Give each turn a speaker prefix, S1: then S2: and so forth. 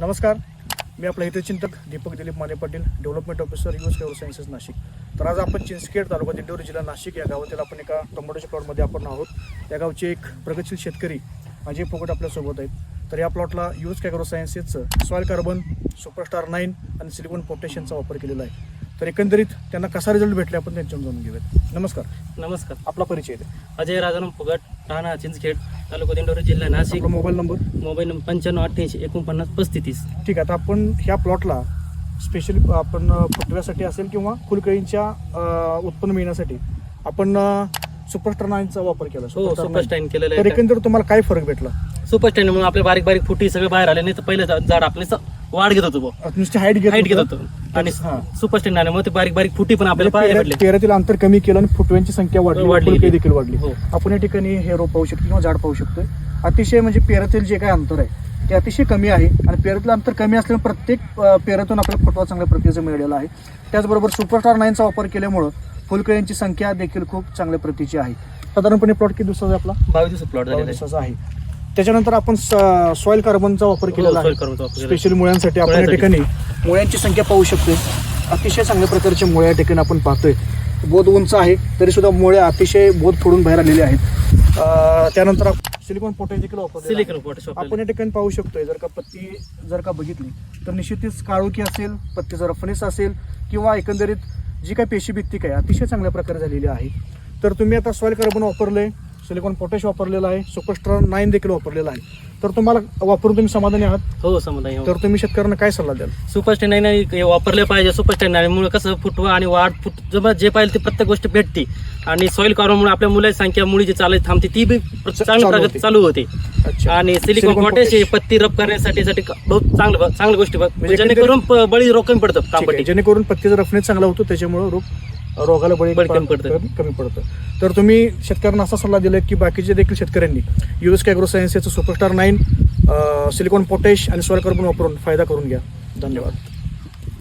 S1: नमस्कार. मी आपला हितचिंतक Deepak Dilip Mane Patil development officer US care sciences Nashik. तर आज आपण चिंचखेड तालुका दिंडोरी जिल्हा नाशिक या गावातील आपण एका टोमॅटोच्या प्लॉटमध्ये आपण आहोत. या गावचे एक प्रगतशील शेतकरी अजय फोकट आपल्यासोबत आहेत. तर या प्लॉटला यूज कॅग्रो सायन्सेसचं सॉईल कार्बन सुपरस्टार नाईन आणि सिलिकॉन पोटॅशियमचा वापर केलेला आहे. तर एकंदरीत त्यांना कसा रिझल्ट भेटला आपण त्यांच्यावर जाणून घेऊयात. नमस्कार.
S2: नमस्कार.
S1: आपला परिचय द्या.
S2: अजय राजाराम फुगट ठाणा चिंचखेड तालुका दिंडोरी जिल्हा नाशिक.
S1: आपला मोबाईल नंबर
S2: मोबाईल नंबर पंच्याण्णव अठ्ठ्याऐंशी एकोणपन्नास पस्तीस.
S1: ठीक आहे आता आपण ह्या प्लॉटला स्पेशली आपण अ, फुटव्यासाठी असेल किंवा फुलकळींच्या अ, उत्पन्न मिळण्यासाठी आपण सुपरस्टार नाईनचा वापर केला.
S2: हो
S1: Superstar
S2: सुपर स्टँड
S1: nine.
S2: केलेलं
S1: तर
S2: आहे
S1: एकंदर तुम्हाला काय फरक भेटला?
S2: सुपर स्टँड म्हणून आपले बारीक बारीक फुटी सगळे बाहेर आले नाही तर पहिलं झा- झाड आपले स- वाढ घेत होतो बुवा.
S1: नुसती हाईट घेत
S2: हाईट घेत
S1: होतं.
S2: होतो आणि
S1: हा.
S2: सुपर स्टँड आल्यामुळे ते बारीक बारीक फुटी पण आपल्याला
S1: म्हणजे
S2: पाहायला भेटले
S1: अंतर कमी केलं आणि फुटव्यांची संख्या वाढली
S2: वाढली.
S1: फुलकळी देखील वाढली
S2: हो.
S1: आपण या ठिकाणी हे रोप पाहू शकतो किंवा झाड पाहू शकतोय अतिशय म्हणजे पेरातील जे काही अंतर आहे ते अतिशय कमी आहे आणि पेरातील अंतर कमी असल्यामुळे प्रत्येक अ, पेरातून आपल्याला फुटवा चांगल्या प्रतीचा मिळालेला आहे त्याचबरोबर सुपरस्टार नाईनचा वापर केल्यामुळं फुलकळ्यांची संख्या देखील खूप चांगल्या प्रतीची आहे साधारणपणे प्लॉट किती दिवसाचा आहे आपला
S2: बावीस दिवस प्लॉट
S1: बावीस
S2: झालेला आहे
S1: दिवसाचा आहे त्याच्यानंतर आपण सॉइल कार्बनचा वापर केलेला
S2: हो, soil
S1: आहे.
S2: carbon चा वापर केलेला
S1: स्पेशली मुळ्यांसाठी आपण या
S2: मुळ्यांसाठी.
S1: ठिकाणी मुळ्यांची संख्या पाहू शकतोय अतिशय चांगल्या प्रकारच्या मुळ्या या ठिकाणी आपण पाहतोय. बोध उंच आहे तरी सुद्धा मुळ्या अतिशय बोध फोडून बाहेर आलेले आहेत. अं, त्यानंतर सिलिकॉन पोटॅश देखील वापरलेलं आहे.
S2: सिलिकॉन पोटॅश
S1: आपण या ठिकाणी पाहू शकतोय जर का पत्ती जर का बघितली तर निश्चितच काळोखी असेल पत्तीचा रफनेस असेल किंवा एकंदरीत जी काही पेशी भित्तिक आहे अतिशय चांगल्या प्रकारे झालेली आहे. तर तुम्ही आता सॉइल कार्बन वापरलंय. सिलिकॉन पोटॅश वापरलेला आहे सुपरस्ट्रॉन नाईन देखील वापरलेला आहे. तर तुम्हाला वापरून तुम्ही समाधानी आहात?
S2: हो समुदाय
S1: तर तुम्ही शेतकऱ्यांना काय सल्ला द्याल?
S2: सुपर स्टँड नाही वापरले पाहिजे सुपर स्टँड मुळे कसं फुटवा आणि वाढ फुट जे पाहिजे ते प्रत्येक गोष्ट भेटते. आणि सॉइल मुळे आपल्या मुलाची संख्या मुळी जी चालत थांबते ती बी
S1: होते.
S2: प्रकारे चालू होते. आणि सिलिकॉन पोटॅश. हे. पत्ती रब करण्यासाठी साठी बहुत चांगलं चांगल्या गोष्टी बघ.
S1: म्हणजे
S2: जेणेकरून बळी कमी पडतं
S1: जेणेकरून पत्तीचा रफनेस चांगला होतो त्याच्यामुळे रोग रोगाला बळी
S2: पडतं.
S1: कमी पडतं तर तुम्ही शेतकऱ्यांना असा सल्ला दिला की बाकीचे देखील शेतकऱ्यांनी युएस कॅग्रो सायन्स याचं सुपरस्टार नाईन सिलिकॉन पोटॅश आणि सॉइल कार्बन वापरून फायदा करून घ्या. धन्यवाद.